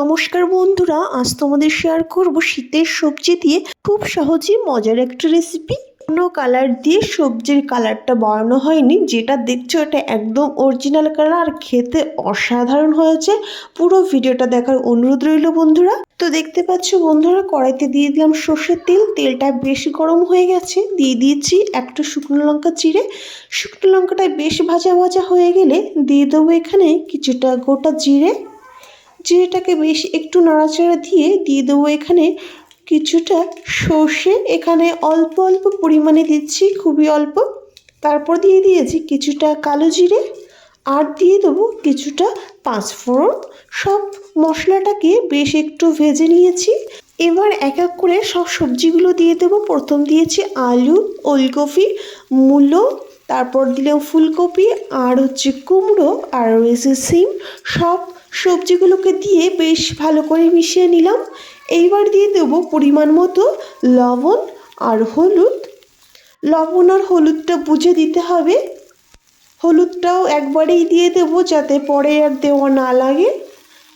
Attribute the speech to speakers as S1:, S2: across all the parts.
S1: নমস্কার বন্ধুরা, আজ তোমাদের শেয়ার করব শীতের সবজি দিয়ে খুব সহজেই মজার একটা রেসিপি কোনো কালার দিয়ে সবজির কালারটা বাড়ানো হয়নি, যেটা দেখছ এটা একদম অরিজিনাল কালার আর খেতে অসাধারণ হয়েছে। পুরো ভিডিওটা দেখার অনুরোধ রইল বন্ধুরা। তো দেখতে পাচ্ছ বন্ধুরা, কড়াইতে দিয়ে দিলাম সর্ষের তেল, তেলটা বেশ গরম হয়ে গেছে। দিয়ে দিয়েছি একটা শুকনো লঙ্কা চিড়ে। শুকনো লঙ্কাটা বেশ ভাজা ভাজা হয়ে গেলে দিয়ে দেবো এখানে কিছুটা গোটা জিরে জিরেটাকে বেশ একটু নাড়াচাড়া দিয়ে দিয়ে দেবো এখানে কিছুটা সর্ষে। এখানে অল্প অল্প পরিমাণে দিচ্ছি, খুবই অল্প। তারপর দিয়ে দিয়েছি কিছুটা কালো জিরে আর দিয়ে দেবো কিছুটা পাঁচফোড়ন সব মশলাটাকে বেশ একটু ভেজে নিয়েছি। এবার এক এক করে সব সবজিগুলো দিয়ে দেবো। প্রথম দিয়েছি আলু, ওলকপি, মূলো, তারপর দিলাম ফুলকপি আর হচ্ছে কুমড়ো আর রয়েছে সিম। সব সবজিগুলোকে দিয়ে বেশ ভালো করে মিশিয়ে নিলাম। এইবার দিয়ে দেবো পরিমাণ মতো লবণ আর হলুদ। লবণ আর হলুদটা বুঝে দিতে হবে। হলুদটাও একবারেই দিয়ে দেবো যাতে পরে আর দেওয়া না লাগে।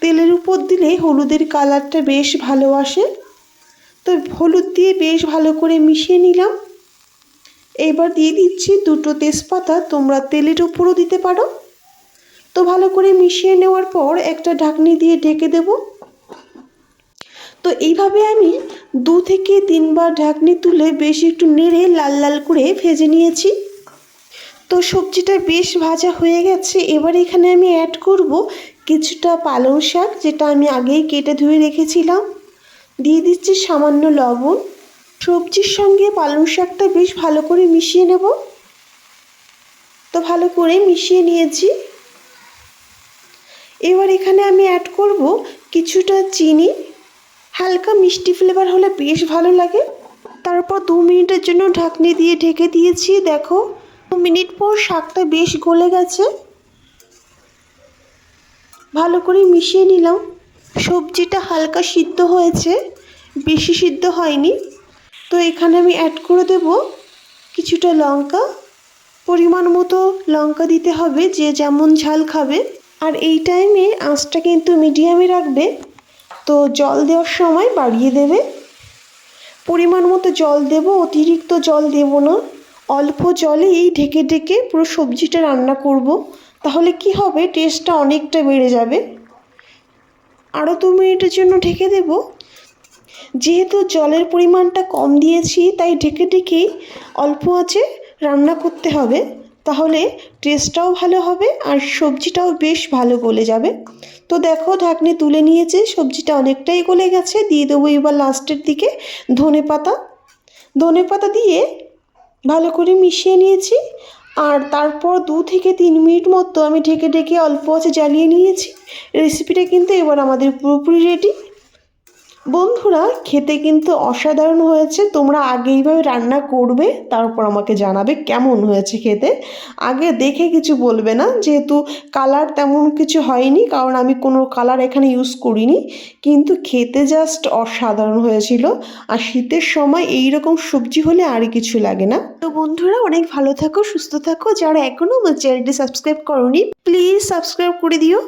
S1: তেলের উপর দিলে হলুদের কালারটা বেশ ভালো আসে। তো হলুদ দিয়ে বেশ ভালো করে মিশিয়ে নিলাম। এবার দিয়ে দিচ্ছি দুটো তেজপাতা, তোমরা তেলের উপরও দিতে পারো। তো ভালো করে মিশিয়ে নেওয়ার পর একটা ঢাকনি দিয়ে ঢেকে দেব। তো এইভাবে আমি দু থেকে তিনবার ঢাকনি তুলে বেশ একটু নেড়ে লাল লাল করে ভেজে নিয়েছি। তো সবজিটা বেশ ভাজা হয়ে গেছে। এবার এখানে আমি অ্যাড করব কিছুটা পালং শাক, যেটা আমি আগেই কেটে ধুয়ে রেখেছিলাম। দিয়ে দিচ্ছি সামান্য লবণ। সবজির সঙ্গে পালং শাকটা বেশ ভালো করে মিশিয়ে নেব। তো ভালো করে মিশিয়ে নিয়েছি। এবার এখানে আমি অ্যাড করব কিছুটা চিনি, হালকা মিষ্টি ফ্লেভার হলে বেশ ভালো লাগে। তারপর দু মিনিটের জন্য ঢাকনি দিয়ে ঢেকে দিয়েছি, দেখো। দু মিনিট পর শাকটা বেশ গলে গেছে। ভালো করে মিশিয়ে নিলাম। সবজিটা হালকা সিদ্ধ হয়েছে, বেশি সিদ্ধ হয়নি। তো এখানে আমি অ্যাড করে দেব কিছুটা লঙ্কা। পরিমাণ মতো লঙ্কা দিতে হবে, যে যেমন ঝাল খাবে। আর এই টাইমে আঁচটা কিন্তু মিডিয়ামে রাখবে। তো জল দেওয়ার সময় বাড়িয়ে দেবে। পরিমাণ মতো জল দেব, অতিরিক্ত জল দেব না। অল্প জলেই ঢেকে ঢেকে পুরো সবজিটা রান্না করব। তাহলে কি হবে? টেস্টটা অনেকটা বেড়ে যাবে। আরও দু মিনিটের জন্য ঢেকে দেব। যেহেতু জলের পরিমাণটা কম দিয়েছি, তাই ঢেকে ঢেকেই অল্প আছে রান্না করতে হবে। তাহলে টেস্টটাও ভালো হবে আর সবজিটাও বেশ ভালো গলে যাবে। তো দেখো ঢাকনি তুলে নিয়েছে, সবজিটা অনেকটাই গলে গেছে। দিয়ে দেবো এবার লাস্টের দিকে ধনে পাতা। ধনে পাতা দিয়ে ভালো করে মিশিয়ে নিয়েছি আর তারপর দু থেকে তিন মিনিট মতো আমি ঢেকে ঢেকে অল্প আছে জ্বালিয়ে নিয়েছি। রেসিপিটা কিন্তু এবার আমাদের পুরোপুরি রেডি বন্ধুরা, খেতে কিন্তু অসাধারণ হয়েছে। তোমরা আগে এইভাবে রান্না করবে, তারপর আমাকে জানাবে কেমন হয়েছে খেতে। আগে দেখে কিছু বলবে না, যেহেতু কালার তেমন কিছু হয়নি, কারণ আমি কোনো কালার এখানে ইউজ করিনি। কিন্তু খেতে জাস্ট অসাধারণ হয়েছিল। আর শীতের সময় এই রকম সবজি হলে আর কিছু লাগে না। তো বন্ধুরা, অনেক ভালো থাকো, সুস্থ থাকো। যারা এখনও আমার চ্যানেলটি সাবস্ক্রাইব করনি প্লিজ সাবস্ক্রাইব করে দিও।